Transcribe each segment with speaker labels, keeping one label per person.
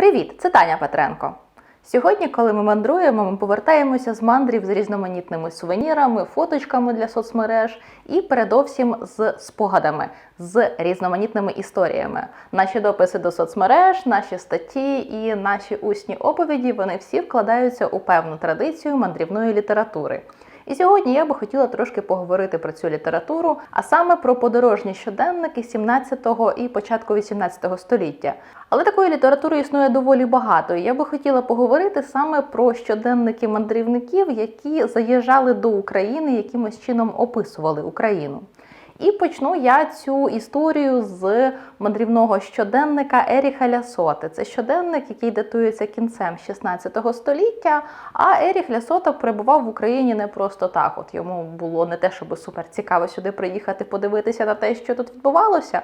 Speaker 1: Привіт, це Таня Петренко. Сьогодні, коли ми мандруємо, ми повертаємося з мандрів з різноманітними сувенірами, фоточками для соцмереж і передовсім з спогадами, з різноманітними історіями. Наші дописи до соцмереж, наші статті і наші усні оповіді вони всі вкладаються у певну традицію мандрівної літератури. І сьогодні я би хотіла трошки поговорити про цю літературу, а саме про подорожні щоденники 17-го і початку 18-го століття. Але такої літератури існує доволі багато. І я би хотіла поговорити саме про щоденники мандрівників, які заїжджали до України, якимось чином описували Україну. І почну я цю історію з мандрівного щоденника Еріха Лясоти. Це щоденник, який датується кінцем 16 століття. А Еріх Лясота перебував в Україні не просто так. От йому було не те, щоб супер цікаво сюди приїхати, подивитися на те, що тут відбувалося.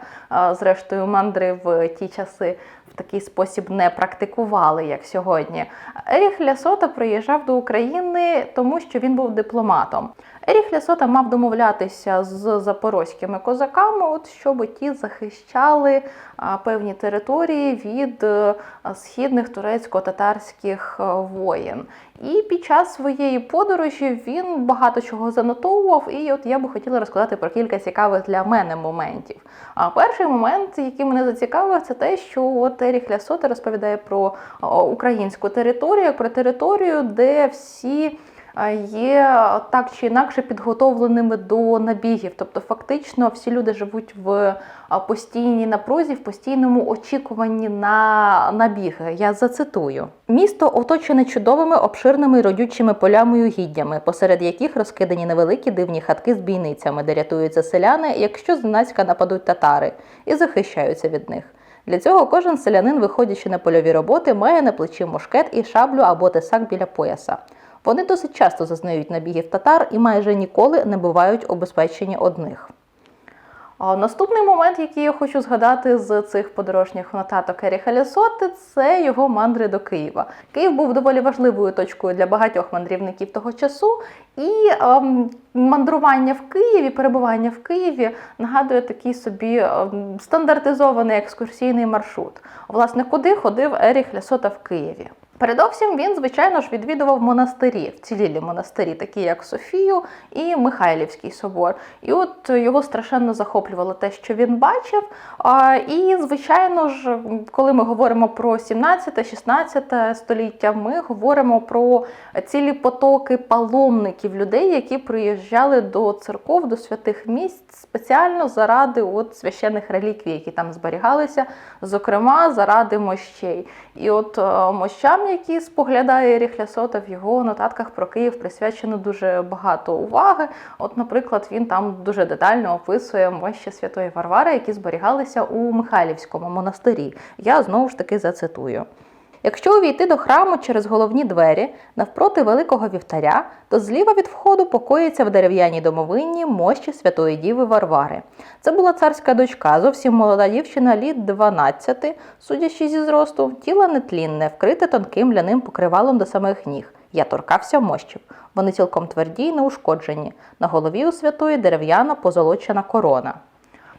Speaker 1: Зрештою, мандри в ті часи такий спосіб не практикували, як сьогодні. Еріх Лясота приїжджав до України, тому що він був дипломатом. Еріх Лясота мав домовлятися з запорозькими козаками, от щоб ті захищали певні території від східних турецько-татарських воїн. І під час своєї подорожі він багато чого занотовував. І от я би хотіла розказати про кілька цікавих для мене моментів. А перший момент, який мене зацікавив, це те, що от Еріх Лясота розповідає про українську територію, про територію, де всі є так чи інакше підготовленими до набігів. Тобто, фактично, всі люди живуть в постійній напрузі, в постійному очікуванні на набіги. Я зацитую: місто оточене чудовими обширними родючими полями угіддями, посеред яких розкидані невеликі дивні хатки з бійницями, де рятуються селяни, якщо зненацька нападуть татари, і захищаються від них. Для цього кожен селянин, виходячи на польові роботи, має на плечі мушкет і шаблю або тесак біля пояса. Вони досить часто зазнають набігів татар і майже ніколи не бувають обезпечені одних. Наступний момент, який я хочу згадати з цих подорожніх нотаток Еріха Лясоти, це його мандри до Києва. Київ був доволі важливою точкою для багатьох мандрівників того часу, і ем, мандрування в Києві, перебування в Києві нагадує такий собі ем, стандартизований екскурсійний маршрут. Власне, куди ходив Еріх Лясота в Києві? Передовсім він, звичайно ж, відвідував монастирі, вцілілі монастирі, такі як Софію і Михайлівський собор. І от його страшенно захоплювало те, що він бачив. І, звичайно ж, коли ми говоримо про 17-16 століття, ми говоримо про цілі потоки паломників, людей, які приїжджали до церков, до святих місць спеціально заради от священних реліквій, які там зберігалися, зокрема заради мощей. І от мощам, які споглядає Ріхлясота в його нотатках про Київ присвячено дуже багато уваги. От, наприклад, він там дуже детально описує мощі Святої Варвари, які зберігалися у Михайлівському монастирі. Я знову ж таки зацитую. Якщо увійти до храму через головні двері навпроти великого вівтаря, то зліва від входу покоїться в дерев'яній домовині мощі Святої Діви Варвари. Це була царська дочка, зовсім молода дівчина літ 12, судячи зі зросту, тіло нетлінне, вкрите тонким ляним покривалом до самих ніг. Я торкався мощів. Вони цілком тверді й неушкоджені. На голові у святої дерев'яна позолочена корона.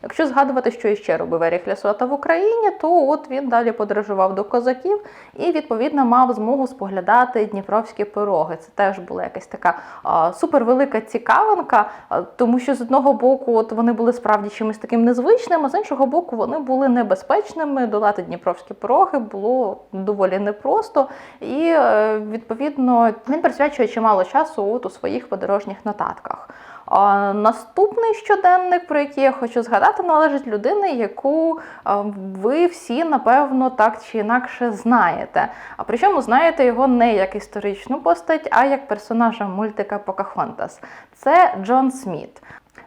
Speaker 1: Якщо згадувати, що іще робив Еріх Лясота в Україні, то от він далі подорожував до козаків і відповідно мав змогу споглядати дніпровські пироги. Це теж була якась така а, супервелика цікавинка, а, тому що з одного боку, от вони були справді чимось таким незвичним, а з іншого боку, вони були небезпечними. Долати дніпровські пироги було доволі непросто, і е, відповідно він присвячує чимало часу от у своїх подорожніх нотатках. А наступний щоденник, про який я хочу згадати, належить людини, яку ви всі, напевно, так чи інакше знаєте. А причому знаєте його не як історичну постать, а як персонажа мультика Покахонтас. Це Джон Сміт.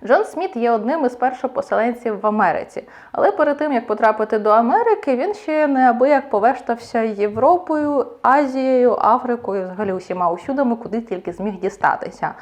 Speaker 1: Джон Сміт є одним із першопоселенців в Америці, але перед тим як потрапити до Америки, він ще неабияк повештався Європою, Азією, Африкою, взагалі усіма усюдами, куди тільки зміг дістатися.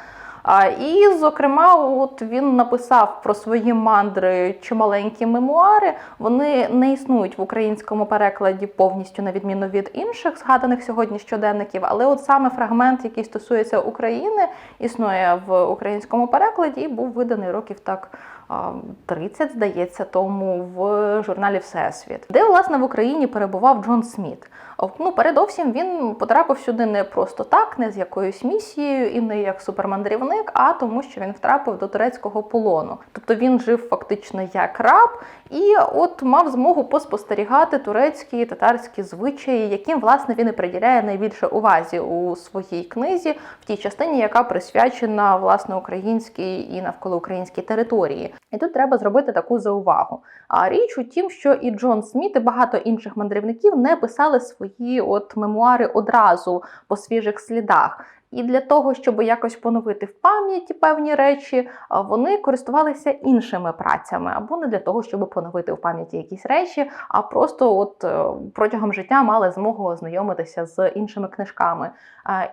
Speaker 1: І, зокрема, от він написав про свої мандри чималенькі мемуари. Вони не існують в українському перекладі повністю, на відміну від інших згаданих сьогодні щоденників. Але от саме фрагмент, який стосується України, існує в українському перекладі і був виданий років так а, 30, здається, тому в журналі Всесвіт, де власне в Україні перебував Джон Сміт. Ну, передовсім він потрапив сюди не просто так, не з якоюсь місією і не як супермандрівник, а тому, що він втрапив до турецького полону. Тобто він жив фактично як раб і от мав змогу поспостерігати турецькі татарські звичаї, яким власне він і приділяє найбільше увазі у своїй книзі, в тій частині, яка присвячена власне українській і навколо українській території. І тут треба зробити таку заувагу. А річ у тім, що і Джон Сміт, і багато інших мандрівників не писали свої от мемуари одразу по свіжих слідах. І для того, щоб якось поновити в пам'яті певні речі, вони користувалися іншими працями, або не для того, щоб поновити в пам'яті якісь речі, а просто от е, протягом життя мали змогу ознайомитися з іншими книжками.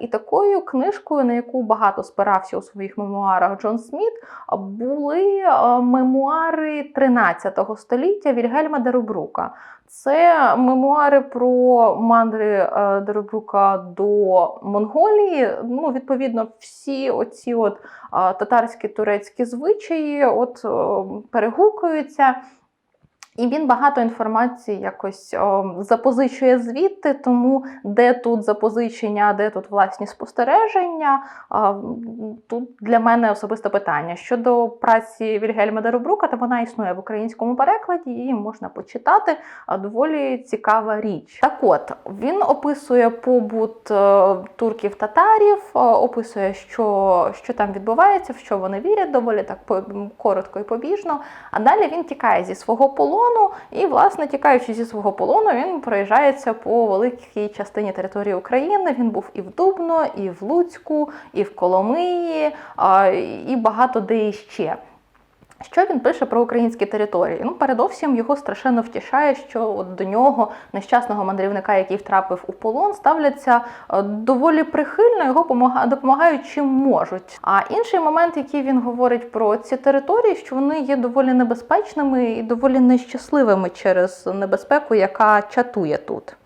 Speaker 1: І такою книжкою, на яку багато спирався у своїх мемуарах Джон Сміт, були мемуари 13 століття Вільгельма Дерубрука. Це мемуари про мандри е, до Монголії. Ну, відповідно, всі оці от татарські турецькі звичаї от перегукуються. І він багато інформації якось о, запозичує звідти, тому де тут запозичення, де тут власні спостереження. М, тут для мене особисте питання. Щодо праці Вільгельма Дерубрука, то вона існує в українському перекладі, її можна почитати. Доволі цікава річ. Так от він описує побут е, турків-татарів, е, описує, що, що там відбувається, в що вони вірять, доволі так по- коротко і побіжно. А далі він тікає зі свого полону, і, власне, тікаючи зі свого полону, він проїжджається по великій частині території України. Він був і в Дубно, і в Луцьку, і в Коломиї, і багато де іще. Що він пише про українські території? Ну, передовсім його страшенно втішає, що от до нього, нещасного мандрівника, який втрапив у полон, ставляться е, доволі прихильно, його допомагають чим можуть. А інший момент, який він говорить про ці території, що вони є доволі небезпечними і доволі нещасливими через небезпеку, яка чатує тут.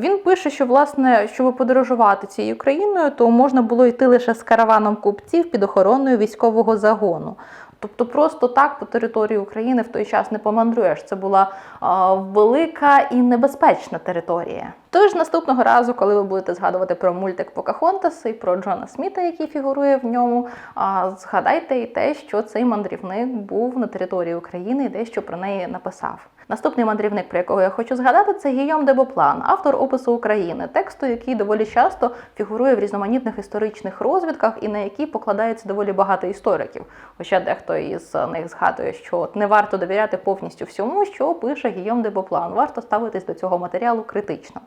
Speaker 1: Він пише, що власне, щоб подорожувати цією країною, то можна було йти лише з караваном купців під охороною військового загону. Тобто просто так по території України в той час не помандруєш. Це була а, велика і небезпечна територія. Тож наступного разу, коли ви будете згадувати про мультик Покахонтас і про Джона Сміта, який фігурує в ньому, а, згадайте і те, що цей мандрівник був на території України і дещо про неї написав. Наступний мандрівник, про якого я хочу згадати, це Гійом де Боплан, автор опису України, тексту, який доволі часто фігурує в різноманітних історичних розвідках і на які покладається доволі багато істориків. Хоча дехто із них згадує, що не варто довіряти повністю всьому, що пише Гійом де Боплан. Варто ставитись до цього матеріалу критично.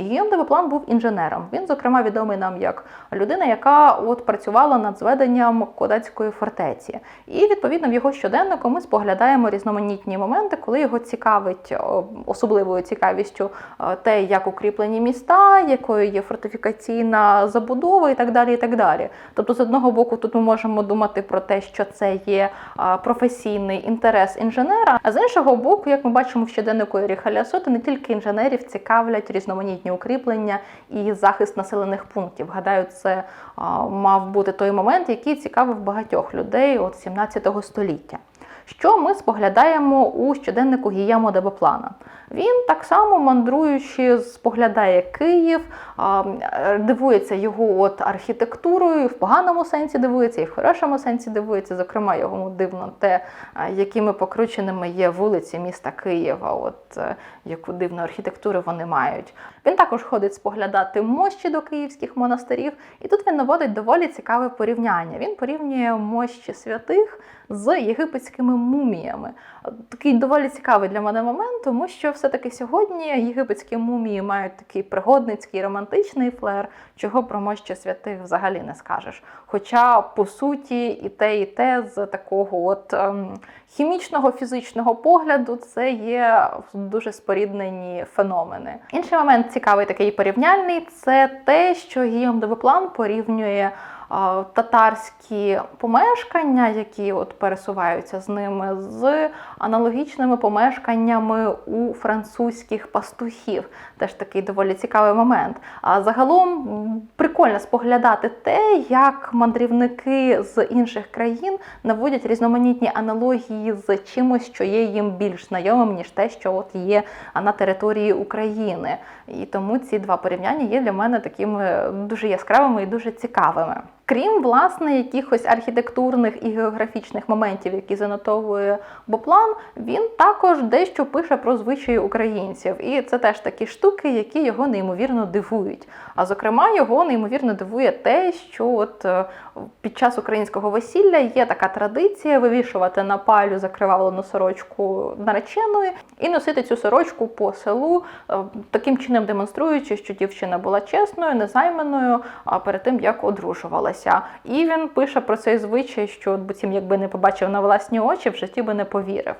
Speaker 1: І Гійом де Боплан був інженером. Він, зокрема, відомий нам як людина, яка от працювала над зведенням Кодацької фортеці. І відповідно в його щоденнику ми споглядаємо різноманітні моменти, коли його цікавить особливою цікавістю е, те, як укріплені міста, якою є фортифікаційна забудова і так далі. і так далі. Тобто, з одного боку, тут ми можемо думати про те, що це є професійний інтерес інженера. А з іншого боку, як ми бачимо в щоденнику Еріха Лясота, не тільки інженерів цікавлять різноманітні укріплення і захист населених пунктів. Гадаю, це мав бути той момент, який цікавив багатьох людей от 17 століття. Що ми споглядаємо у щоденнику Гіємо де Боплана? Він так само мандруючи, споглядає Київ, дивується його от архітектурою, в поганому сенсі дивується, і в хорошому сенсі дивується. Зокрема, йому дивно те, якими покрученими є вулиці міста Києва, от е, яку дивну архітектуру вони мають. Він також ходить споглядати мощі до київських монастирів, і тут він наводить доволі цікаве порівняння. Він порівнює мощі святих з єгипетськими муміями. Такий доволі цікавий для мене момент, тому що все-таки сьогодні єгипетські мумії мають такий пригодницький романтичний флер, чого про мощі святих взагалі не скажеш. Хоча, по суті, і те, і те з такого от ем, хімічного фізичного погляду це є дуже споріднені феномени. Інший момент цікавий, такий порівняльний, це те, що Гіом Девеплан порівнює татарські помешкання, які от пересуваються з ними, з аналогічними помешканнями у французьких пастухів. Теж такий доволі цікавий момент. А загалом прикольно споглядати те, як мандрівники з інших країн наводять різноманітні аналогії з чимось, що є їм більш знайомим, ніж те, що от є на території України. І тому ці два порівняння є для мене такими дуже яскравими і дуже цікавими. Крім власне якихось архітектурних і географічних моментів, які занотовує Боплан, він також дещо пише про звичаї українців. І це теж такі штуки, які його неймовірно дивують. А зокрема, його неймовірно дивує те, що от е, під час українського весілля є така традиція вивішувати на палю закривавлену сорочку нареченої і носити цю сорочку по селу, е, таким чином демонструючи, що дівчина була чесною, незайманою а перед тим як одружувалася. І він пише про цей звичай, що буцім, якби не побачив на власні очі, в житті би не повірив.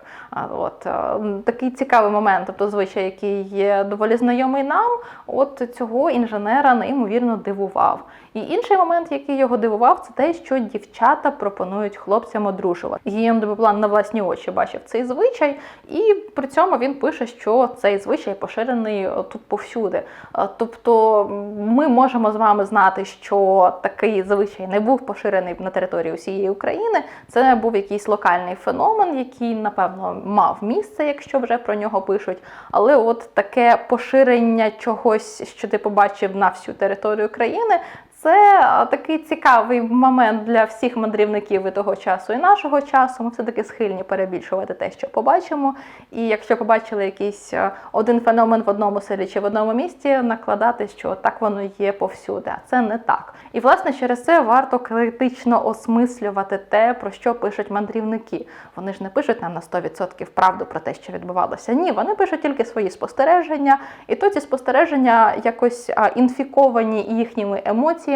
Speaker 1: От е, такий цікавий момент, тобто звичай, який є доволі знайомий нам, от цього інженера неймовірно дивував. І інший момент, який його дивував, це те, що дівчата пропонують хлопцям одружувати. Гієм де на власні очі бачив цей звичай, і при цьому він пише, що цей звичай поширений е, тут повсюди. Е, Тобто ми можемо з вами знати, що такий звичай не був поширений на території усієї України. Це був якийсь локальний феномен, який, напевно, мав місце, якщо вже про нього пишуть. Але от таке поширення чогось, що ти побачив на всю територію країни, це такий цікавий момент для всіх мандрівників і того часу, і нашого часу. Ми все-таки схильні перебільшувати те, що побачимо. І якщо побачили якийсь один феномен в одному селі чи в одному місті, накладати, що так воно є повсюди. А це не так. І власне через це варто критично осмислювати те, про що пишуть мандрівники. Вони ж не пишуть нам на 100% правду про те, що відбувалося. Ні, вони пишуть тільки свої спостереження, і то ці спостереження якось інфіковані їхніми емоціями,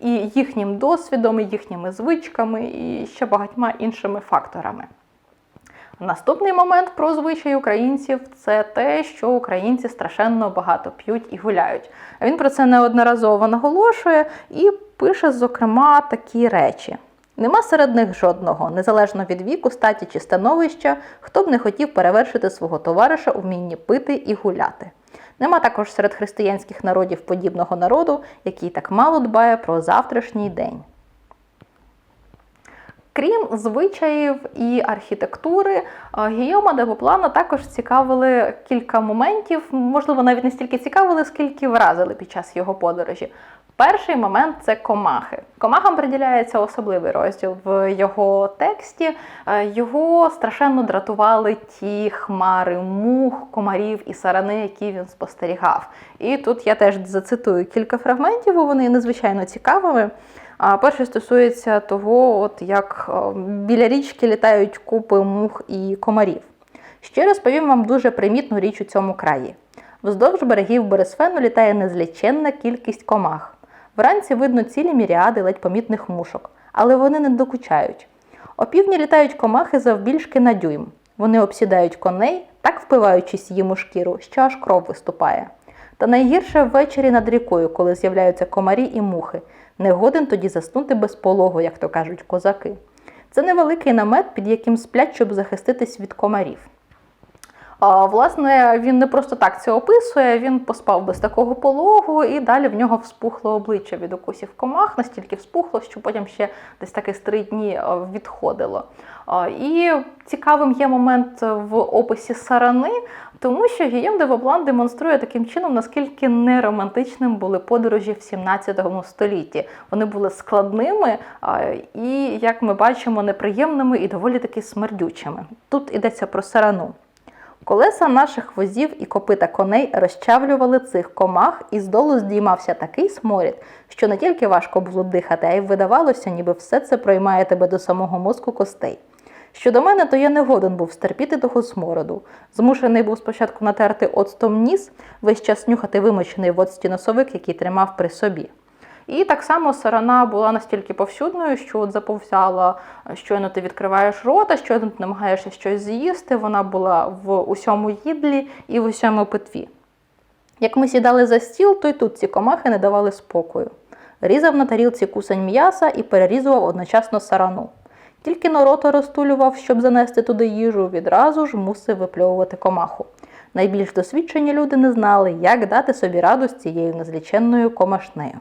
Speaker 1: і їхнім досвідом, і їхніми звичками, і ще багатьма іншими факторами. Наступний момент про звичаї українців це те, що українці страшенно багато п'ють і гуляють. Він про це неодноразово наголошує і пише, зокрема, такі речі. Нема серед них жодного, незалежно від віку, статі чи становища, хто б не хотів перевершити свого товариша у вмінні пити і гуляти. Нема також серед християнських народів подібного народу, який так мало дбає про завтрашній день. Крім звичаїв і архітектури, е, Гійома де Боплана також цікавили кілька моментів, можливо, навіть не стільки цікавили, скільки вразили під час його подорожі. Перший момент це комахи. Комахам приділяється особливий розділ в його тексті. Е, Його страшенно дратували ті хмари мух, комарів і сарани, які він спостерігав. І тут я теж зацитую кілька фрагментів, бо вони надзвичайно цікавими. А перше стосується того, от як е, біля річки літають купи мух і комарів. Ще розповім вам дуже примітну річ у цьому краї. Вздовж берегів Борисфену літає незліченна кількість комах. Вранці видно цілі міріади ледь помітних мушок, але вони не докучають. Опівдні літають комахи завбільшки на дюйм. Вони обсідають коней, так впиваючись їм у шкіру, що аж кров виступає. Та найгірше ввечері над рікою, коли з'являються комарі і мухи. Не годен тоді заснути без пологу, як то кажуть козаки. Це невеликий намет, під яким сплять, щоб захиститись від комарів. Власне, він не просто так це описує, він поспав без такого пологу, і далі в нього вспухло обличчя від укусів комах, настільки вспухло, що потім ще десь таки з три дні відходило. А, І цікавим є момент в описі сарани, тому що Гієм де Воблан демонструє таким чином, наскільки неромантичним були подорожі в 17 столітті. Вони були складними і, як ми бачимо, неприємними і доволі таки смердючими. Тут йдеться про сарану. Колеса наших возів і копита коней розчавлювали цих комах, і здолу здіймався такий сморід, що не тільки важко було дихати, а й видавалося, ніби все це проймає тебе до самого мозку костей. Щодо мене, то я не годен був стерпіти того смороду. Змушений був спочатку натерти оцтом ніс, весь час нюхати вимочений в оцті носовик, який тримав при собі. І так само сарана була настільки повсюдною, що от заповзяла, щойно ти відкриваєш рота, щойно ти намагаєшся щось з'їсти. Вона була в усьому їдлі і в усьому питві. Як ми сідали за стіл, то й тут ці комахи не давали спокою. Різав на тарілці кусень м'яса і перерізував одночасно сарану. Тільки но рота розтулював, щоб занести туди їжу, відразу ж мусив випльовувати комаху. Найбільш досвідчені люди не знали, як дати собі раду з цією незліченною комашнею.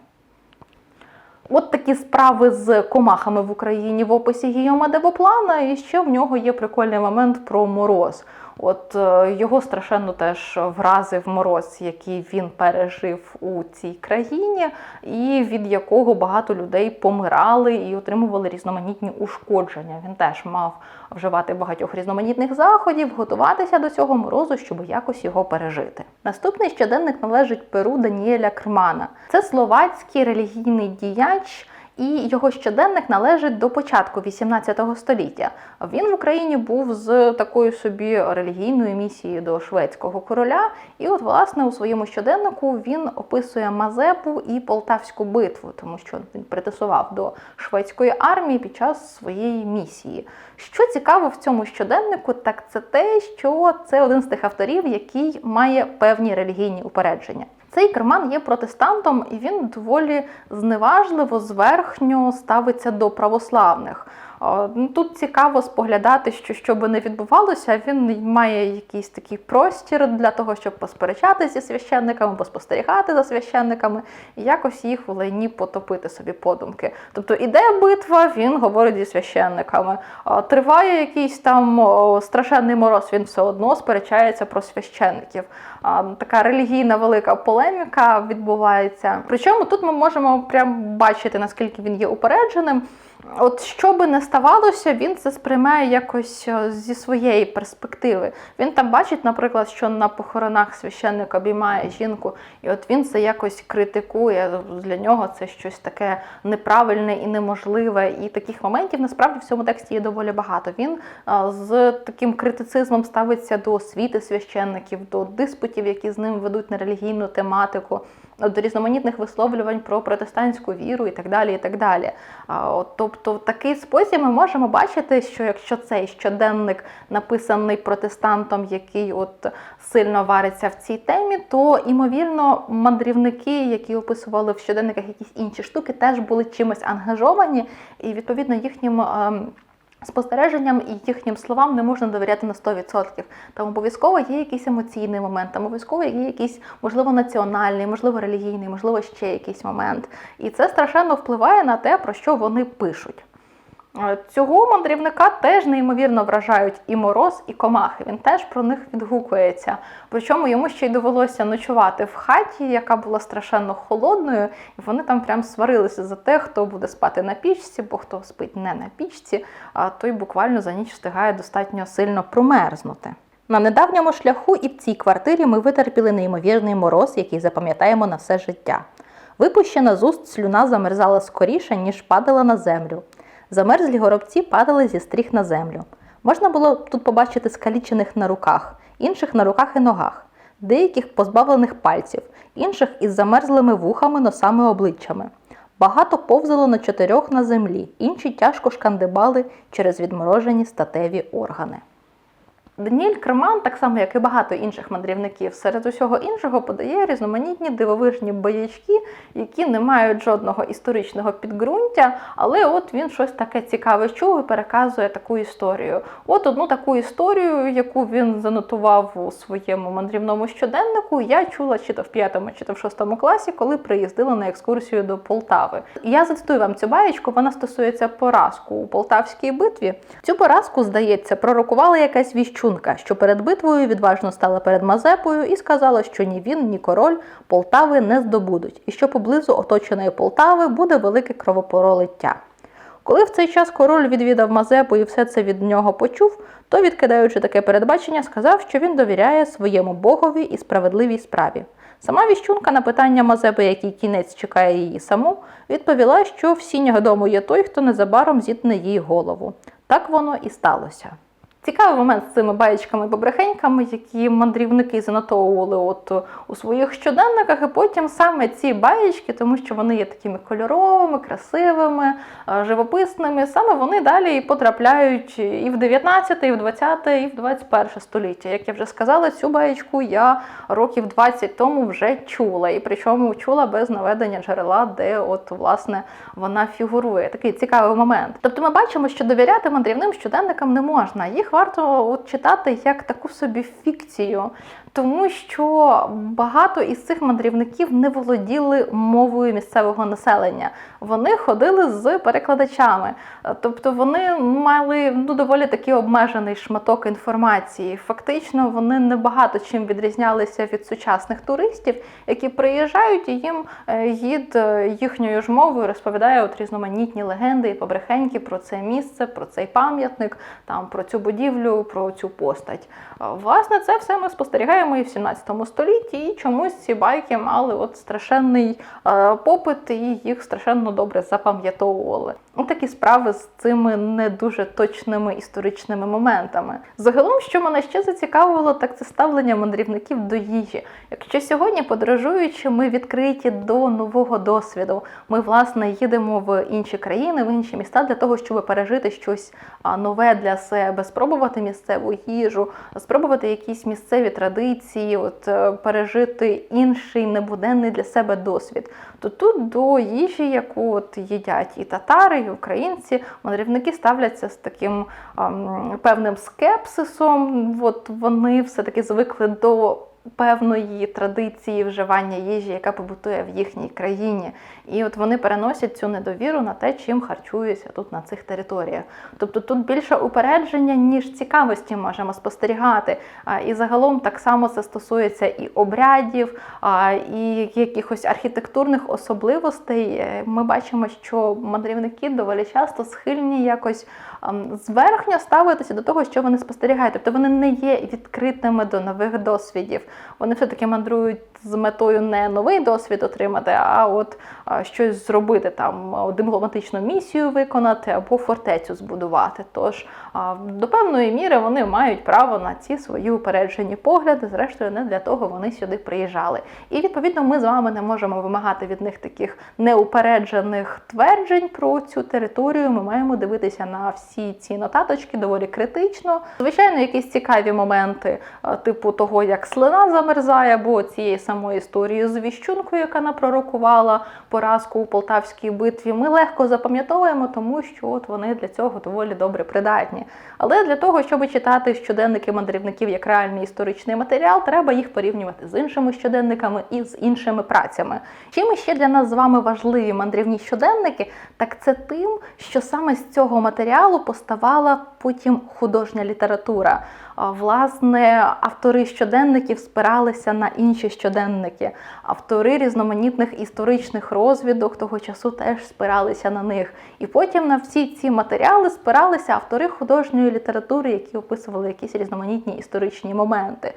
Speaker 1: От такі справи з комахами в Україні в описі Гійома Девоплана, і ще в нього є прикольний момент про мороз. От е, його страшенно теж вразив мороз, який він пережив у цій країні, і від якого багато людей помирали і отримували різноманітні ушкодження. Він теж мав вживати багатьох різноманітних заходів, готуватися до цього морозу, щоб якось його пережити. Наступний щоденник належить перу Даніеля Кермана. Це словацький релігійний діяч. І його щоденник належить до початку 18 століття. Він в Україні був з такою собі релігійною місією до шведського короля. І, от, власне, у своєму щоденнику він описує Мазепу і Полтавську битву, тому що він притисував до шведської армії під час своєї місії. Що цікаво в цьому щоденнику, так це те, що це один з тих авторів, який має певні релігійні упередження. Цей керман є протестантом, і він доволі зневажливо, зверхньо ставиться до православних. Ну, Тут цікаво споглядати, що що би не відбувалося, він має якийсь такий простір для того, щоб посперечатися зі священниками, поспостерігати за священниками і якось їх в лайні потопити собі подумки. Тобто іде битва, він говорить зі священниками. Триває якийсь там страшенний мороз, він все одно сперечається про священників. Така релігійна велика полеміка відбувається. Причому тут ми можемо прям бачити, наскільки він є упередженим. От що би не ставалося, він це сприймає якось е, зі своєї перспективи. Він там бачить, наприклад, що на похоронах священник обіймає жінку, і от він це якось критикує. Для нього це щось таке неправильне і неможливе. І таких моментів насправді в цьому тексті є доволі багато. Він е, з таким критицизмом ставиться до освіти священників, до диспутів, які з ним ведуть на релігійну тематику до різноманітних висловлювань про протестантську віру і так далі. і так далі. Тобто, в такий спосіб ми можемо бачити, що якщо цей щоденник написаний протестантом, який от сильно вариться в цій темі, то імовірно мандрівники, які описували в щоденниках якісь інші штуки, теж були чимось ангажовані, і відповідно їхнім. Спостереженням і їхнім словам не можна довіряти на 100%. Там обов'язково є якийсь емоційний момент, там обов'язково є якийсь, можливо, національний, можливо, релігійний, можливо, ще якийсь момент. І це страшенно впливає на те, про що вони пишуть. Е, цього мандрівника теж неймовірно вражають і мороз, і комахи. Він теж про них відгукується. Причому йому ще й довелося ночувати в хаті, яка була страшенно холодною, і вони там прям сварилися за те, хто буде спати на пічці, бо хто спить не на пічці, а той буквально за ніч встигає достатньо сильно промерзнути. На недавньому шляху і в цій квартирі ми витерпіли неймовірний мороз, який запам'ятаємо на все життя. Випущена з уст слюна замерзала скоріше, ніж падала на землю. Замерзлі горобці падали зі стріх на землю. Можна було тут побачити скалічених на руках, інших на руках і ногах, деяких позбавлених пальців, інших із замерзлими вухами, носами обличчями. Багато повзало на чотирьох на землі, інші тяжко шкандибали через відморожені статеві органи. Даніель Креман, так само як і багато інших мандрівників, серед усього іншого подає різноманітні дивовижні боячки, які не мають жодного історичного підґрунтя, але от він щось таке цікаве чув і переказує таку історію. От одну таку історію, яку він занотував у своєму мандрівному щоденнику, я чула чи то в п'ятому, чи то в шостому класі, коли приїздила на екскурсію до Полтави. Я зацитую вам цю баєчку, вона стосується поразку у Полтавській битві. Цю поразку, здається, пророкувала якась віщу Чунка, що перед битвою відважно стала перед Мазепою і сказала, що ні він, ні король Полтави не здобудуть, і що поблизу оточеної Полтави буде велике кровопролиття. Коли в цей час король відвідав Мазепу і все це від нього почув, то, відкидаючи таке передбачення, сказав, що він довіряє своєму богові і справедливій справі. Сама віщунка на питання Мазепи, який кінець чекає її саму, відповіла, що в сінях дому є той, хто незабаром зітне їй голову. Так воно і сталося. Цікавий момент з цими баєчками побрехеньками, які мандрівники занотовували от у своїх щоденниках, і потім саме ці баєчки, тому що вони є такими кольоровими, красивими, е, живописними, саме вони далі і потрапляють і в 19, і в 20, і в 21 століття. Як я вже сказала, цю баєчку я років 20 тому вже чула, і причому чула без наведення джерела, де от власне вона фігурує. Такий цікавий момент. Тобто ми бачимо, що довіряти мандрівним щоденникам не можна. Їх варто от читати як таку собі фікцію, тому що багато із цих мандрівників не володіли мовою місцевого населення. Вони ходили з перекладачами, тобто вони мали ну доволі такий обмежений шматок інформації. Фактично, вони небагато чим відрізнялися від сучасних туристів, які приїжджають і їм е, гід е, їхньою ж мовою розповідає от різноманітні легенди і побрехеньки про це місце, про цей пам'ятник, там про цю будівлю, про цю постать. Власне, це все ми спостерігаємо і в 17 столітті, і чомусь ці байки мали от страшенний е, попит, і їх страшенно добре запам'ятовували. Ось такі справи з цими не дуже точними історичними моментами. Загалом, що мене ще зацікавило, так це ставлення мандрівників до їжі. Якщо сьогодні, подорожуючи, ми відкриті до нового досвіду, ми власне їдемо в інші країни, в інші міста для того, щоб пережити щось нове для себе, спробувати місцеву їжу, спробувати якісь місцеві традиції, от е, пережити інший небуденний для себе досвід. То тут до їжі, яку от їдять і татари, і українці, мандрівники ставляться з таким певним скепсисом. От вони все-таки звикли до певної традиції вживання їжі, яка побутує в їхній країні. І от вони переносять цю недовіру на те, чим харчуються тут на цих територіях. Тобто тут більше упередження, ніж цікавості можемо спостерігати. І загалом так само це стосується і обрядів, і якихось архітектурних особливостей. Е, Ми бачимо, що мандрівники доволі часто схильні якось зверхньо ставитися до того, що вони спостерігають. Тобто вони не є відкритими до нових досвідів. Вони все-таки мандрують з метою не новий досвід отримати, а от щось зробити там, дипломатичну місію виконати або фортецю збудувати. Тож до певної міри вони мають право на ці свої упереджені погляди. Зрештою, не для того вони сюди приїжджали. І відповідно ми з вами не можемо вимагати від них таких неупереджених тверджень про цю територію. Ми маємо дивитися на всі ці нотаточки доволі критично. Звичайно, якісь цікаві моменти, е, типу того, як слина замерзає, або цієї самої історії з віщункою, яка напророкувала поразку у полтавській битві. Ми легко запам'ятовуємо, тому що от вони для цього доволі добре придатні. Але для того, щоб читати щоденники мандрівників як реальний історичний матеріал, треба їх порівнювати з іншими щоденниками і з іншими працями. Чим ще для нас з вами важливі мандрівні щоденники, так це тим, що саме з цього матеріалу поставала потім художня література. Власне, автори щоденників спиралися на інші щоденники. Автори різноманітних історичних розвідок того часу теж спиралися на них. І потім на всі ці матеріали спиралися автори художньої літератури, які описували якісь різноманітні історичні моменти.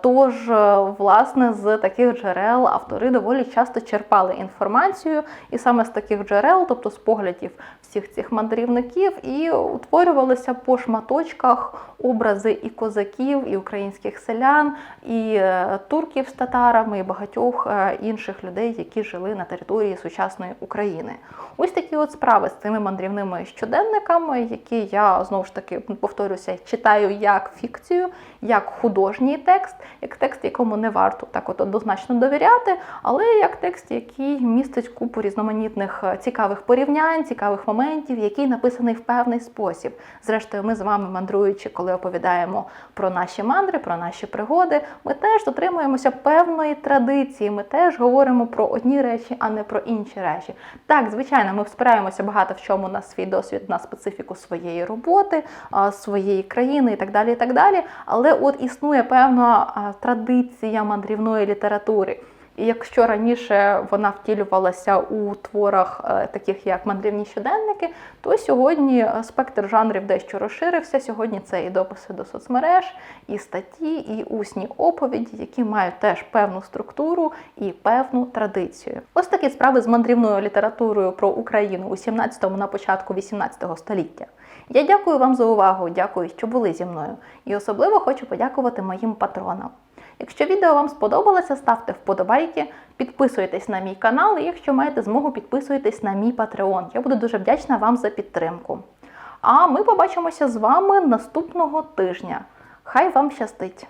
Speaker 1: Тож, е, власне, з таких джерел автори доволі часто черпали інформацію, і саме з таких джерел, тобто з поглядів всіх цих мандрівників, і утворювалися по шматочках образи і козаків, і українських селян, і е, турків з татарами, і багатьох е, інших людей, які жили на території сучасної України. Ось такі от справи з цими мандрівними щоденниками, які я знову ж таки повторюся, читаю як фікцію, як художній текст, як текст, якому не варто так от однозначно довіряти, але як текст, який містить купу різноманітних е, цікавих порівнянь, цікавих моментів, який написаний в певний спосіб. Зрештою, ми з вами мандруючи, коли оповідаємо про наші мандри, про наші пригоди, ми теж дотримуємося певної традиції. Ми теж говоримо про одні речі, а не про інші речі. Так, звичайно, ми спираємося багато в чому на свій досвід, на специфіку своєї роботи, своєї країни і так далі. і так далі. Але от існує певна традиція мандрівної літератури. Якщо раніше вона втілювалася у творах е, таких як мандрівні щоденники, то сьогодні е, спектр жанрів дещо розширився. Сьогодні це і дописи до соцмереж, і статті, і усні оповіді, які мають теж певну структуру і певну традицію. Ось такі справи з мандрівною літературою про Україну у 17-му на початку 18-го століття. Я дякую вам за увагу, дякую, що були зі мною. І особливо хочу подякувати моїм патронам. Якщо відео вам сподобалося, ставте вподобайки, підписуйтесь на мій канал, і якщо маєте змогу, підписуйтесь на мій Patreon. Я буду дуже вдячна вам за підтримку. А ми побачимося з вами наступного тижня. Хай вам щастить!